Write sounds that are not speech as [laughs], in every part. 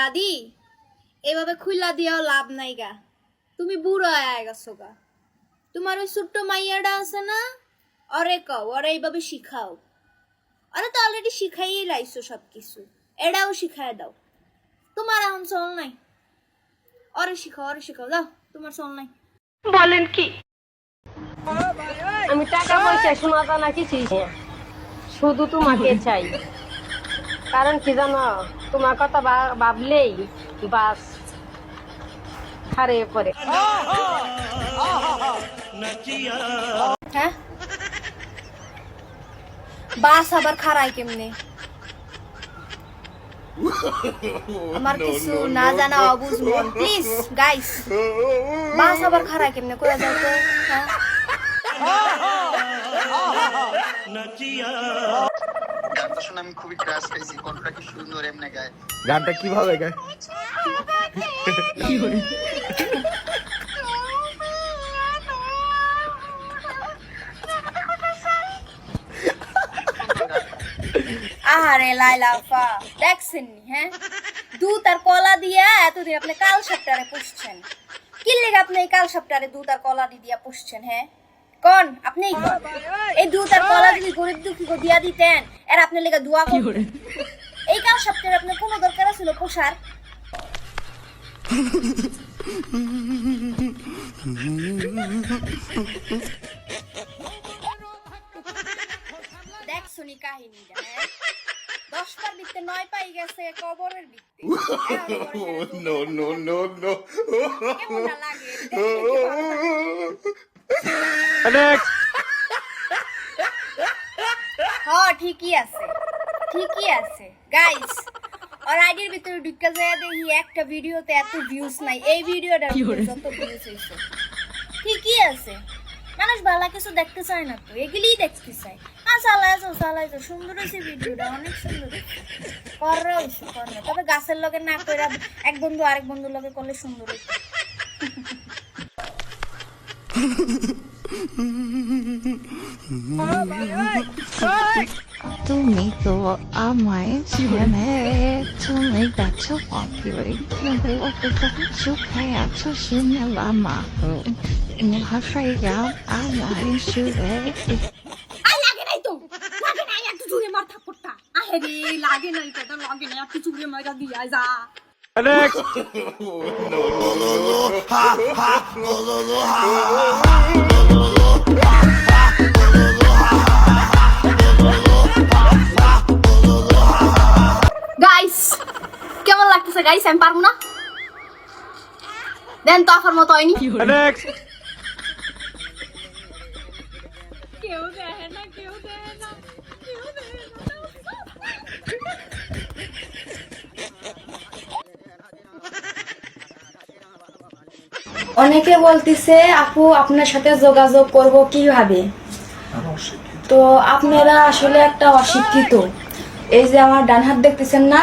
দাদি এভাবে খুইলা দিয়েও লাভ নাই গা। তুমি বুড়ো হয়ে গেছো গা। তোমার ওই ছোট্ট মাইয়াটা আছে না? অরে কও ওরে এইভাবে শিখাও। আরে তো অলরেডি শিখাইয়ে লাইছো সব কিছু এটাও শিখাই দাও। তোমার এখন চল নাই। অরে শিখাও অরে শিখাও দাও তোমার চল নাই। বলেন কি? আমি টাকা পয়সা শোনাতা না কিছুই শুধু তোমাকে চাই। কারণ কি জানো? তোমার কথা ভাবলেই বাস হারে পরে হ্যাঁ? বাস আবার খারাই কেমনে? আমার কিছু না জানা অবুঝ মন। প্লিজ গাইস বাস আবার খারাই কেমনে করে যাও তো? হ্যাঁ? [laughs] [laughs] গানটা শুনে আমি খুবই ক্রাশ খাইছি কণ্ঠটা কি সুন্দর এমনি গায়। গানটা কীভাবে গায়? আহারে দেখছেন নি, হ্যাঁ? দুধ আর কলা দিয়া এতদিন আপনি কাল সপ্তাহে পুষছেন। কি লেগে আপনি এই কাল সপ্তাহে দুধ আর কলা দিয়া পুষছেন হ্যাঁ? কোন আপনি? এই দুধ আর কলা যদি গরিব দুঃখী দিয়া দিতেন। এর আপনি লেগে দোয়া করতেন এই কাল সপ্তাহে আপনার কোনো দরকার ছিল পোষার? দেখ শুনি কাহিনীটা হ্যাঁ? দশটার বিত্তে নয় পাই গেছে কবরের বিত্তে নো নো নো নো লাগে [laughs] দেখতে কি ভালো লাগে। হ্যাঁ ঠিকই আছে। ঠিকই আছে। গাইস আর আইডির ভিতরে ঢুকে যায় দেখি একটা ভিডিওতে এত ভিউজ নাই। এই ভিডিওটা যত ভিউজ হয়েছে ঠিকই আছে। মানুষ ভালো কিছু দেখতে চায় না তো এগুলিই দেখতে চায়। হ্যাঁ চালাইছো চালাইছো সুন্দর হয়েছে ভিডিওটা অনেক সুন্দর হয়েছে কররা হয়েছে কররা তবে গাছের লগে না করে এক বন্ধু আরেক বন্ধুর লগে করলে সুন্দর হয়েছে [laughs] তুমি তো আমায় চেনে তুমি গেছো অকিরে কিন্তু ওকে যখন চোখে আছো শুনলাম ভাষায় আমায় সুরে আই লাগে নাই তো লাগে নাই একটু জুড়ে মার থাপ্পড়টা আহে রে লাগে নাই তো লাগে নাই একটু জুড়ে লাগতেছে গাইস আমি পারব না দেন তো আফার মতো হয়নি। কেউ দেখে না কেউ দেখে না কেউ দেখে না। অনেকে বলতেছে আপু আপনার সাথে যোগাযোগ করব কীভাবে? তো আপনারা আসলে একটা অশিক্ষিত। এই যে আমার ডান হাত দেখতেছেন না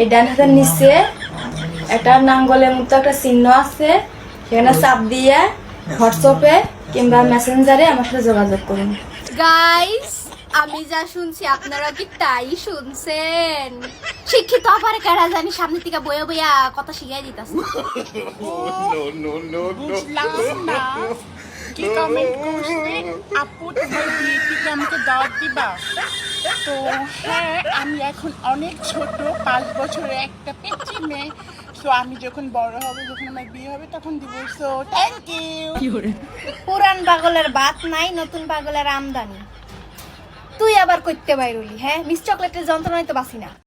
এই ডান হাতের নিচে একটা নাঙ্গলের মতো একটা চিহ্ন আছে। সেখানে চাপ দিয়ে হোয়াটসঅ্যাপে কিংবা মেসেঞ্জারে আমার সাথে যোগাযোগ করুন। গাইস আমি যা শুনছি আপনারা কি তাই শুনছেন? শিক্ষিত আবার কেডা জানি সামনে থেকে বইয়া বইয়া কথা শিখাই দিতাছে। নো নো নো বুঝলাম না। কি কমেন্ট করছে? আপু তোমার বিয়ে থেকে আমাকে দাওয়াত দিবা? তো হ্যাঁ আমি এখন অনেক ছোট পাঁচ বছরের একটা পিচ্ছি মেয়ে। তো আমি যখন বড় হব যখন আমার বিয়ে হবে তখন দিব সো থ্যাংক ইউ পুরান পাগলের বাত নাই নতুন পাগলের আমদানি। তুই আবার করতে বাইরলি হ্যাঁ? মিস চকলেটের যন্ত্রণায় তো বাসি না।